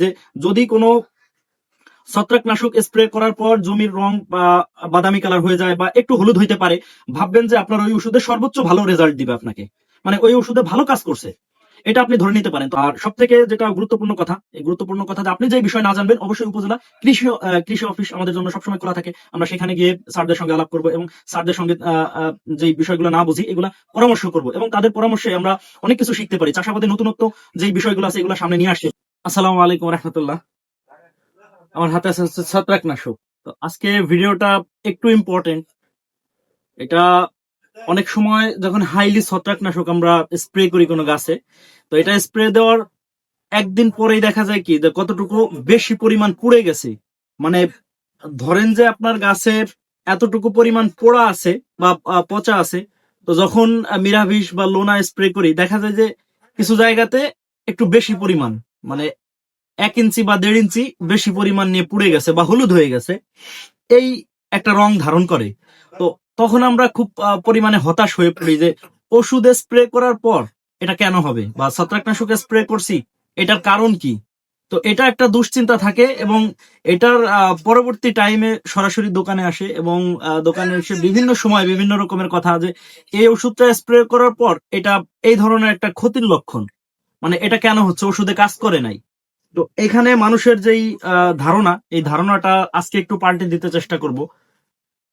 যে যদি কোনো ছত্রাকনাশক স্প্রে করার পর জমির রং বাদামি কালার হয়ে যায় বা একটু হলুদ হইতে পারে, ভাববেন যে আপনার ওই ওষুধে সর্বোচ্চ ভালো রেজাল্ট দিবে আপনাকে। মানে ওই ওষুধে ভালো কাজ করছে। এটা আপনি ধরে নিতে পারেন। আর সব থেকে যেটা গুরুত্বপূর্ণ কথা, এই গুরুত্বপূর্ণ কথা আপনি যে বিষয় না জানবেন, অবশ্যই উপজেলা কৃষি কৃষি অফিস আমাদের জন্য সবসময় খোলা থাকে। আমরা সেখানে গিয়ে স্যারদের সঙ্গে আলাপ করব এবং স্যারদের সঙ্গে যে বিষয়গুলো না বুঝি, এগুলা পরামর্শ করব। এবং তাদের পরামর্শে আমরা অনেক কিছু শিখতে পারি। চাষাবাদে নতুনত্ব যে বিষয়গুলো আছে, এগুলো সামনে নিয়ে আসছে। আসসালামু আলাইকুম রহমতুল্লাহ। আমার হাতে আছে হচ্ছে ছত্রাকনাশক। তো আজকে ভিডিওটা একটু ইম্পর্টেন্ট এটা অনেক সময় যখন হাইলি ছত্রাকনাশক আমরা স্প্রে করি কোনো গাছে, তো এটা স্প্রে দেওয়ার একদিন পরেই দেখা যায় কি কতটুকু বেশি পরিমাণ পুড়ে গেছে। মানে ধরেন যে আপনার গাছের এতটুকু পরিমাণ পোড়া আছে বা পচা আছে, তো যখন মিরাভিস বা লোনা স্প্রে করি, দেখা যায় যে কিছু জায়গাতে একটু বেশি পরিমাণ। মানে এক ইঞ্চি বা দেড় ইঞ্চি বেশি পরিমাণ নিয়ে পুড়ে গেছে বা হলুদ হয়ে গেছে, এই একটা রং ধারণ করে। তো তখন আমরা খুব পরিমাণে হতাশ হয়ে পড়ি যে ওষুধে স্প্রে করার পর এটা কেন হবে বা ছত্রাকনাশকে স্প্রে করছি, এটার কারণ কি? তো এটা একটা দুশ্চিন্তা থাকে এবং এটার পরবর্তী টাইমে সরাসরি দোকানে আসে এবং দোকানে এসে বিভিন্ন সময় বিভিন্ন রকমের কথা যে এই ওষুধটা স্প্রে করার পর এটা এই ধরনের একটা ক্ষতির লক্ষণ। মানে এটা কেন হচ্ছে? ওষুধে কাজ করে নাই। তো এখানে মানুষের যেই ধারণা, এই ধারণাটা আজকে একটু পাল্টে দিতে চেষ্টা করব।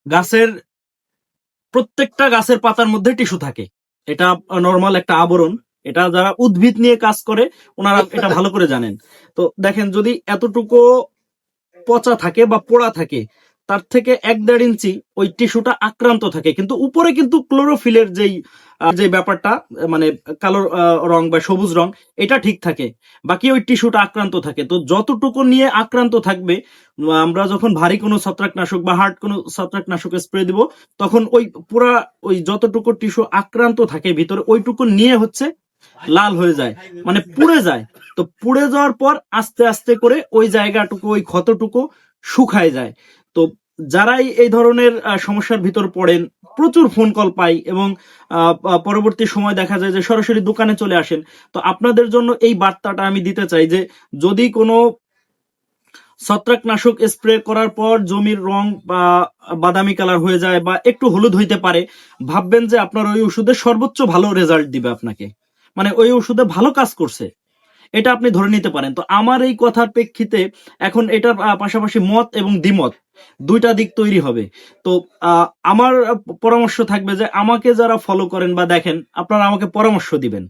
গাছের প্রত্যেকটা গাছের পাতার মধ্যে টিস্যু থাকে। এটা নর্মাল একটা আবরণ। এটা যারা উদ্ভিদ নিয়ে কাজ করে, ওনারা এটা ভালো করে জানেন। তো দেখেন, যদি এতটুকু পচা থাকে বা পোড়া থাকে তার থেকে এক দেড় ইঞ্চি ওই টিস্যুটা আক্রান্ত থাকে। কিন্তু উপরে কিন্তু ক্লোরোফিলের যেই যে ব্যাপারটা মানে কালো রং বা সবুজ রং, এটা ঠিক থাকে। বাকি ওই টিস্যুটা আক্রান্ত থাকে। তো যতটুকু নিয়ে আক্রান্ত থাকবে আমরা যখন ভারী কোনো ছত্রাকনাশক বা হার্ড কোনো ছত্রাকনাশক স্প্রে দিব, তখন ওই পুরা, ওই যতটুকু টিস্যু আক্রান্ত থাকে ভিতরে, ওইটুকু নিয়ে হচ্ছে লাল হয়ে যায় মানে পুড়ে যায়। তো পুড়ে যাওয়ার পর আস্তে আস্তে করে ওই জায়গাটুকু, ওই ক্ষতটুকু শুকায় যায়। তো যারাই এই ধরনের সমস্যার ভিতর পড়েন, প্রচুর ফোন কল পাই এবং পরবর্তী সময় দেখা যায় যে সরাসরি দোকানে চলে আসেন, তো আপনাদের জন্য এই বার্তাটা আমি দিতে চাই যে যদি কোনো ছত্রাকনাশক স্প্রে করার পর জমির রং বা বাদামি কালার হয়ে যায় বা একটু হলুদ হইতে পারে, ভাববেন যে আপনার ওই ওষুধে সর্বোচ্চ ভালো রেজাল্ট দিবে আপনাকে। মানে ওই ওষুধে ভালো কাজ করছে। এটা আপনি ধরে নিতে পারেন। তো আমার এই কথার প্রেক্ষিতে এখন এটার পাশাপাশি মত এবং দ্বিমত। দুইটা দিক তৈরি হবে। তো আমার পরামর্শ থাকবে যে আমাকে যারা ফলো করেন বা দেখেন, আপনারা আমাকে পরামর্শ দিবেন।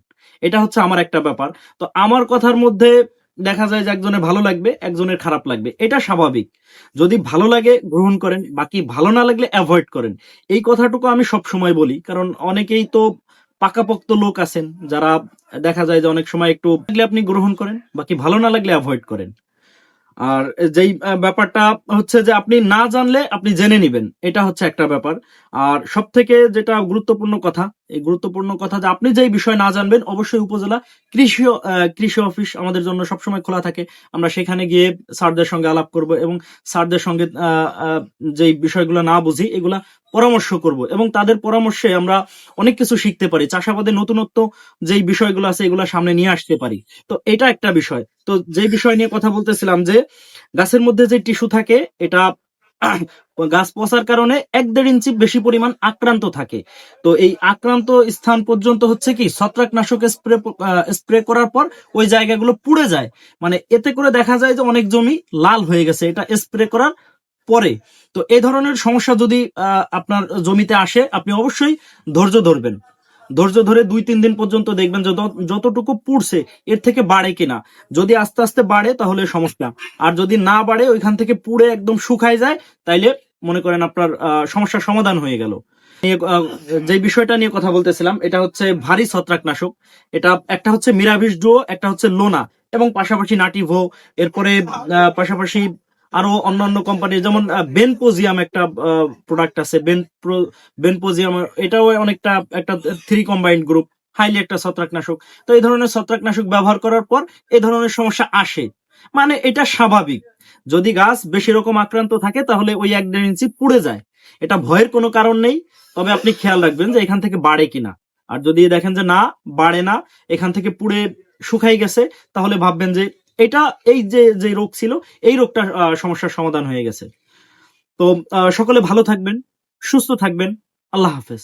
এটা হচ্ছে আমার একটা ব্যাপার। তো আমার কথার মধ্যে দেখা যায় যে একজনের ভালো লাগবে, একজনের খারাপ লাগবে। এটা স্বাভাবিক। যদি ভালো লাগে, গ্রহণ করেন। বাকি ভালো না লাগলে অ্যাভয়েড করেন। এই কথাটুকু আমি সব সময় বলি। কারণ অনেকেই তো পাকাপোক্ত লোক আছেন, যারা দেখা যায় যে অনেক সময় একটু লাগলে আপনি গ্রহণ করেন, বাকি ভালো না লাগলে অ্যাভয়েড করেন। আর যেই ব্যাপারটা হচ্ছে যে আপনি না জানলে আপনি জেনে নিবেন। এটা হচ্ছে একটা ব্যাপার। আর সব থেকে যেটা গুরুত্বপূর্ণ কথা, এই গুরুত্বপূর্ণ কথা যে আপনি যেই বিষয় না জানবেন, অবশ্যই উপজেলা কৃষি কৃষি অফিস আমাদের জন্য সবসময় খোলা থাকে। আমরা সেখানে গিয়ে স্যারদের সঙ্গে আলাপ করব এবং স্যারদের সঙ্গে যেই বিষয়গুলো না বুঝি, এগুলা পরামর্শ করব এবং তাদের পরামর্শে আমরা অনেক কিছু শিখতে পারি। চাষাবাদে নতুনত্ব যেই বিষয়গুলো আছে, এগুলো সামনে নিয়ে আসতে পারি। তো এটা একটা বিষয়। তো যে বিষয় নিয়ে কথা বলতেছিলাম যে, গাছের মধ্যে যে টিস্যু থাকে, এটা গাছ পচার কারণে এক দেড় ইঞ্চি বেশি পরিমাণ আক্রান্ত থাকে। তো এই আক্রান্ত স্থান পর্যন্ত হচ্ছে কি, ছত্রাকনাশক স্প্রে স্প্রে করার পর ওই জায়গাগুলো পুড়ে যায়। মানে এতে করে দেখা যায় যে অনেক জমি লাল হয়ে গেছে, এটা স্প্রে করার পরে। তো এই ধরনের সমস্যা যদি আপনার জমিতে আসে, আপনি অবশ্যই ধৈর্য ধরবেন। ধৈর্য ধরে দুই, তিন দিন পর্যন্ত দেখবেন যত- যতটুকু পুড়ছে, এর থেকে বাড়ে কিনা। যদি আস্তে আস্তে বাড়ে, তাহলে সমস্যা। আর যদি না বাড়ে, ওইখান থেকে পুড়ে একদম শুকায় যায়, তাইলে মনে করেন আপনার সমস্যার সমাধান হয়ে গেল। যে বিষয়টা নিয়ে কথা বলতেছিলাম, এটা হচ্ছে ভারী ছত্রাকনাশক। এটা একটা হচ্ছে মিরাভিস ডুও একটা হচ্ছে লোনা, এবং পাশাপাশি নাটিভো। এরপরে পাশাপাশি আরও অন্যান্য কোম্পানি যেমন বেনপোজিয়াম একটা প্রোডাক্ট আছে। বেন বেনপোজিয়াম এটাও অনেকটা একটা থ্রি কম্বাইন্ড গ্রুপ হাইলি একটা ছত্রাকনাশক। তো এই ধরনের ছত্রাকনাশক ব্যবহার করার পর এই ধরনের সমস্যা আসে। মানে এটা স্বাভাবিক। যদি গাছ বেশি রকম আক্রান্ত থাকে, তাহলে ওই এক দেড় ইঞ্চি পুড়ে যায়। এটা ভয়ের কোনো কারণ নেই, তবে আপনি খেয়াল রাখবেন যে এখান থেকে বাড়ে কিনা। আর যদি দেখেন যে না, বাড়ে না, এখান থেকে পুড়ে শুকাই গেছে, তাহলে ভাববেন যে এটা এই যে যে রোগ ছিল, এই রোগটা সমস্যার সমাধান হয়ে গেছে। তো সকলে ভালো থাকবেন, সুস্থ থাকবেন। আল্লাহ হাফেজ।